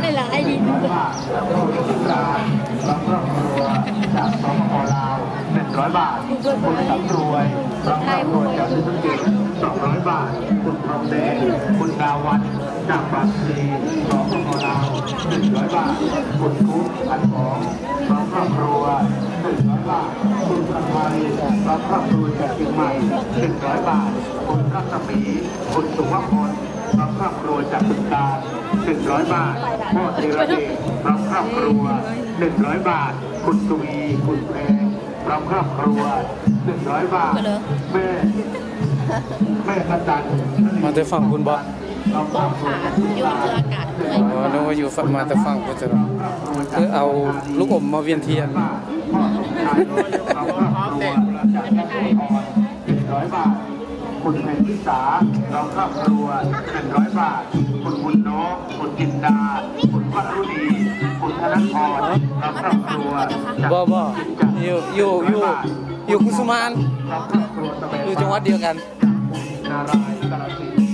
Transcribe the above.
ไอ้หละไอ้ดินหนึ่งร้อยบาท คุณสำรวยรับรอบครัวจากซิสเกตสองร้อยบาท คุณทองแดงคุณดาวันจากปากซีสองพลาวหนึ่งร้อยบาท คุณกุ๊กพันของรับครอบครัว นึ่งร้อยบาท คุณพันไทยรับครอบครัวจากเชียงใหม่หนึ่งร้อยบาท คุณรัศมีคุณสุภพลรับครอบครัวจากบึงกาหนึ่งร้อยบาทพ่อธีรเดชรับครอบครัวหนึ่งร้อยบาท คุณตุวีคุณแพงรับครอบครัวหนึ่งร้อยบาท แม่แม่กระจันมาแต่ฝั่งคุณบ่รับอบครัวอยู่อำเภออากาศเลยอ๋อนึกว่าอยู่ฝั่งมาแต่ฝั่งคุณจะคือเอาลูกอมมาเวียนเทียน ร้อยบาท คุณเพนพิสาเรับครอบครัวหนึ่งร้อยบาท คุณบุญโนคุณจินดา คุณพระรุณีคุณธนพรเรับครอบครัวบ่บ่อยู่อยู่อยู่อยู่กุสุมานอยู่จังหวัดเดียวกันนารายณ์กาฬสิน